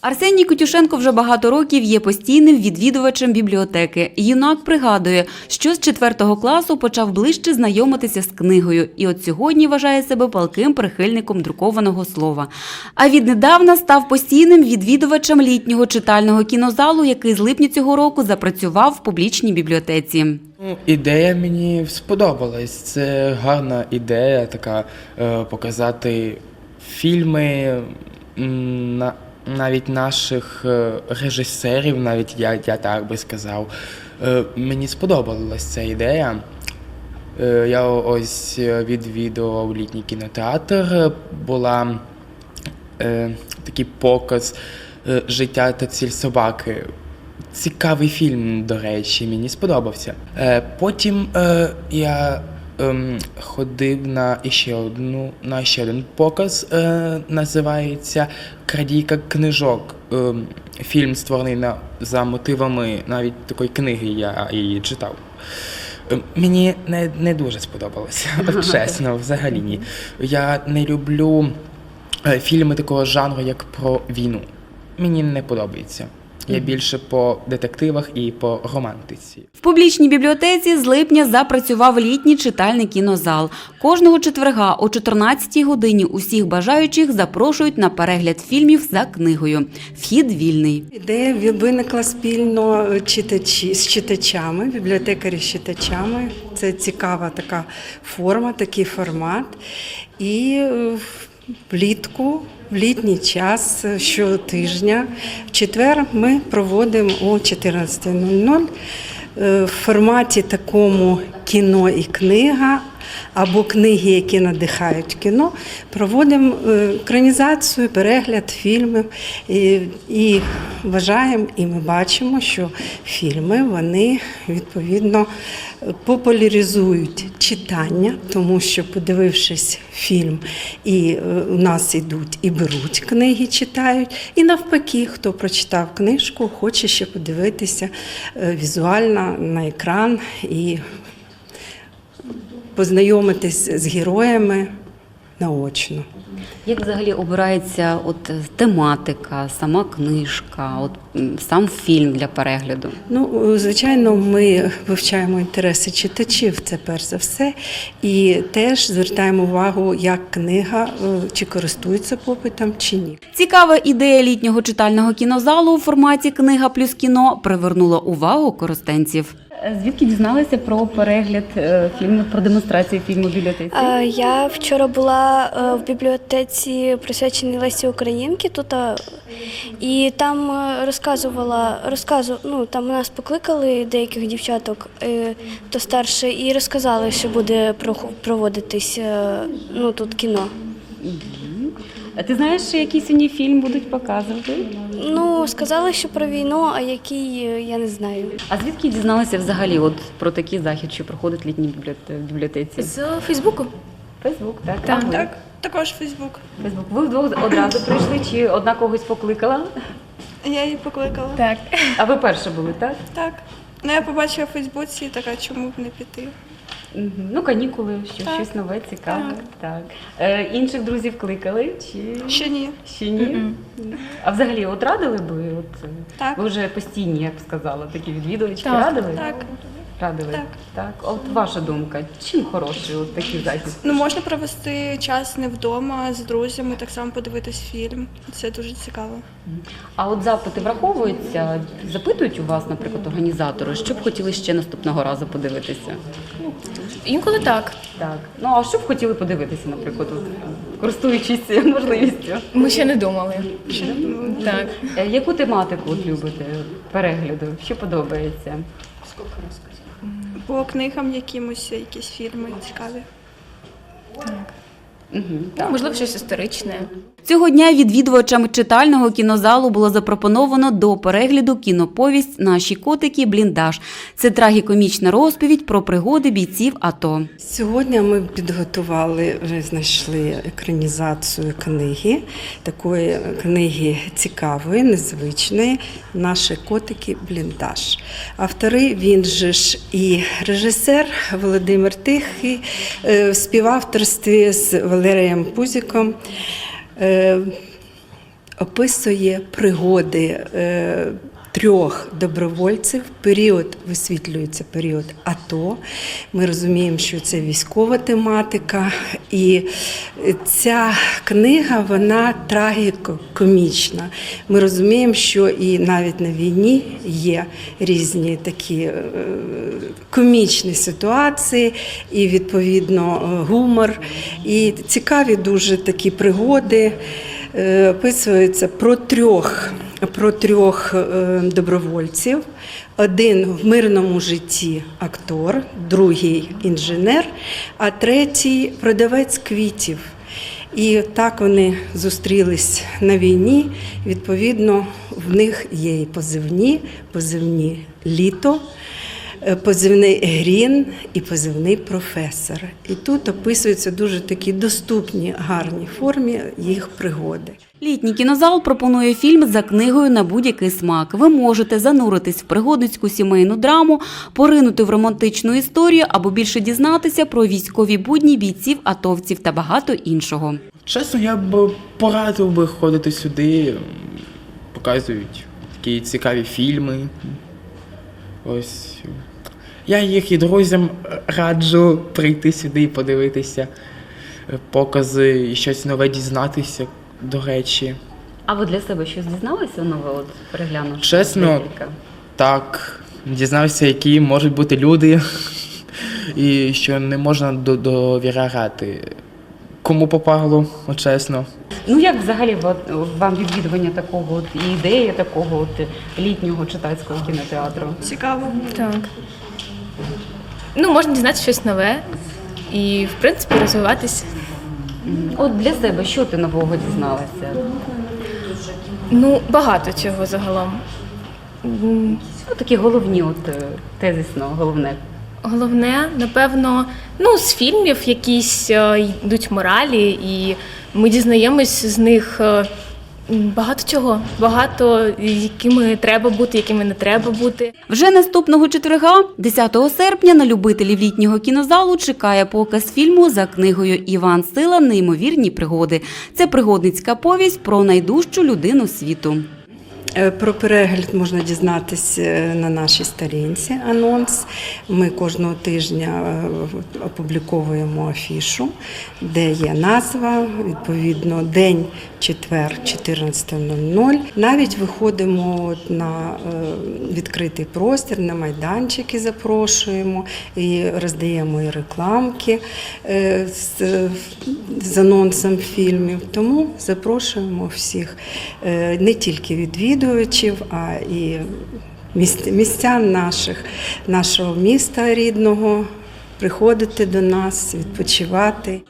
Арсеній Кутюшенко вже багато років є постійним відвідувачем бібліотеки. Юнак пригадує, що з 4 класу почав ближче знайомитися з книгою, і от сьогодні вважає себе палким прихильником друкованого слова. А віднедавна став постійним відвідувачем літнього читального кінозалу, який з липня цього року запрацював в публічній бібліотеці. Ну, ідея мені сподобалась. Це гарна ідея, така е, показати фільми на, навіть наших е, режисерів, навіть я, я так би сказав. Е, мені сподобалась ця ідея. Е, я ось відвідував літній кінотеатр. Була такий показ життя та ціль собаки. Цікавий фільм, до речі, мені сподобався. Потім я ем, ходив на іще одну на ще один показ. Е, називається Крадійка книжок. Ем, фільм створений на, за мотивами навіть такої книги, я її читав. Е, Мені не, не дуже сподобалося, чесно, взагалі ні. Я не люблю е, фільми такого жанру, як про війну. Мені не подобається. Я більше по детективах і по романтиці. В публічній бібліотеці з липня запрацював літній читальний кінозал. Кожного четверга о 14-й годині усіх бажаючих запрошують на перегляд фільмів за книгою. Вхід вільний. Ідея виникла спільно читачі з читачами, бібліотекарі з читачами. Це цікава така форма, такий формат. І е, влітку, в літній час щотижня, в четвер ми проводимо о 14.00 е, в форматі такому кіно і книга. Або книги, які надихають кіно, проводимо е, екранізацію, перегляд фільмів і, і вважаємо, і ми бачимо, що фільми вони відповідно популяризують читання, тому що, подивившись фільм, і е, у нас ідуть і беруть книги, читають. І навпаки, хто прочитав книжку, хоче ще подивитися е, візуально на екран і познайомитись з героями наочно. Як взагалі обирається от тематика, сама книжка, от сам фільм для перегляду? Ну, звичайно, ми вивчаємо інтереси читачів, це перш за все, і теж звертаємо увагу, як книга е, чи користується попитом, чи ні. Цікава ідея літнього читального кінозалу у форматі книга плюс кіно привернула увагу коростенців. Звідки дізналися про перегляд е, фільму, про демонстрацію фільму в бібліотеці? Е, Я вчора була е, в бібліотеці присвяченій Лесі Українки тут, і там розказувала, розказу, ну там нас покликали деяких дівчаток, то старше, і розказали, що буде проводитись ну, тут кіно. А ти знаєш, який сьогодні фільм будуть показувати? Ну, сказали, що про війну, а який е, я не знаю. А звідки дізналися взагалі от про такий захід, що проходить в літній бібліотеці? З Фейсбуку. Фейсбук, так? Так. А? Так, також Фейсбук. Фейсбук. Ви вдвох одразу прийшли, чи одна когось покликала? Я її покликала. Так. А ви перші були, так? Так. Ну, я побачила в Фейсбуці така, чому б не піти. Мгм. Ну, канікули, що Так. щось нове, цікаве. Так. Так. Е, інших друзів кликали чи Ще ні. ще ні? А взагалі, от радили би? От, е, Так. Ви вже постійні, як б сказала, такі відвідувачки. Так. Радили? Так. Радили? Так. так. От ваша думка, чим хороший от такий захід? Ну, можна провести час не вдома з друзями, так само подивитись фільм. Це дуже цікаво. А от запити враховуються, запитують у вас, наприклад, організатори, що б хотіли ще наступного разу подивитися? Інколи так. Так. Ну а що б хотіли подивитися, наприклад, от, користуючись можливістю? Ми ще не думали. Так. Е, Яку тематику от любите перегляду? Що подобається? По книгам якимось якісь фільми цікаві. Угу, Ну, можливо, щось історичне. Цього дня відвідувачам читального кінозалу було запропоновано до перегляду кіноповість Наші котики бліндаж. Це трагікомічна розповідь про пригоди бійців АТО. Сьогодні ми підготували, вже знайшли екранізацію книги, такої книги цікавої, незвичної. Наші котики бліндаж. Автори він же ж і режисер Володимир Тихий е, в співавторстві з Валерієм Пузіком. Е, описує пригоди е, трьох добровольців. Період висвітлюється період АТО. Ми розуміємо, що це військова тематика, і ця книга вона трагіко-комічна. Ми розуміємо, що і навіть на війні є різні такі е, комічні ситуації, і відповідно гумор, і цікаві дуже такі пригоди. Е, Описується про трьох, про трьох е, добровольців. Один в мирному житті актор, другий інженер, а третій продавець квітів. І так вони зустрілись на війні. Відповідно, в них є і позивні, позивні літо, позивний Грін і позивний професор. І тут описуються дуже такі доступні, гарні формі їх пригоди. Літній кінозал пропонує фільм за книгою на будь-який смак. Ви можете зануритись в пригодницьку сімейну драму, поринути в романтичну історію або більше дізнатися про військові будні бійців, атовців та багато іншого. Чесно, я б порадив би ходити сюди. Показують такі цікаві фільми. Ось. Я їх і друзям раджу прийти сюди і подивитися е, покази і щось нове дізнатися, до речі. А ви для себе щось дізналися нове? От переглянувши Чесно, декілька? Так, дізнався, які можуть бути люди, і що не можна до- довіряти. Кому попало, от чесно. Ну як взагалі вам відвідування такого от, і ідея такого от літнього читацького кінотеатру? Цікаво. Так. Ну, можна дізнатися щось нове і, в принципі, розвиватись. От для себе що ти нового дізналася? Ну, багато чого загалом. М, Ну, такі головні, от е, тезисно, головне. Головне, напевно, ну, з фільмів якісь е, йдуть моралі, і ми дізнаємось з них е, багато чого. Багато, якими треба бути, якими не треба бути. Вже наступного четверга, 10 серпня, на любителів літнього кінозалу чекає показ фільму за книгою Іван Сила Неймовірні пригоди. Це пригодницька повість про найдужчу людину світу. Е, Про перегляд можна дізнатися е, на нашій сторінці анонс. Ми кожного тижня е, опубліковуємо афішу, де є назва, відповідно, день четвер, 14.00. Навіть виходимо на відкритий простір, на майданчики запрошуємо і роздаємо і рекламки з, анонсом фільмів. Тому запрошуємо всіх не тільки відвідувачів, а і містян наших, нашого міста рідного приходити до нас, відпочивати.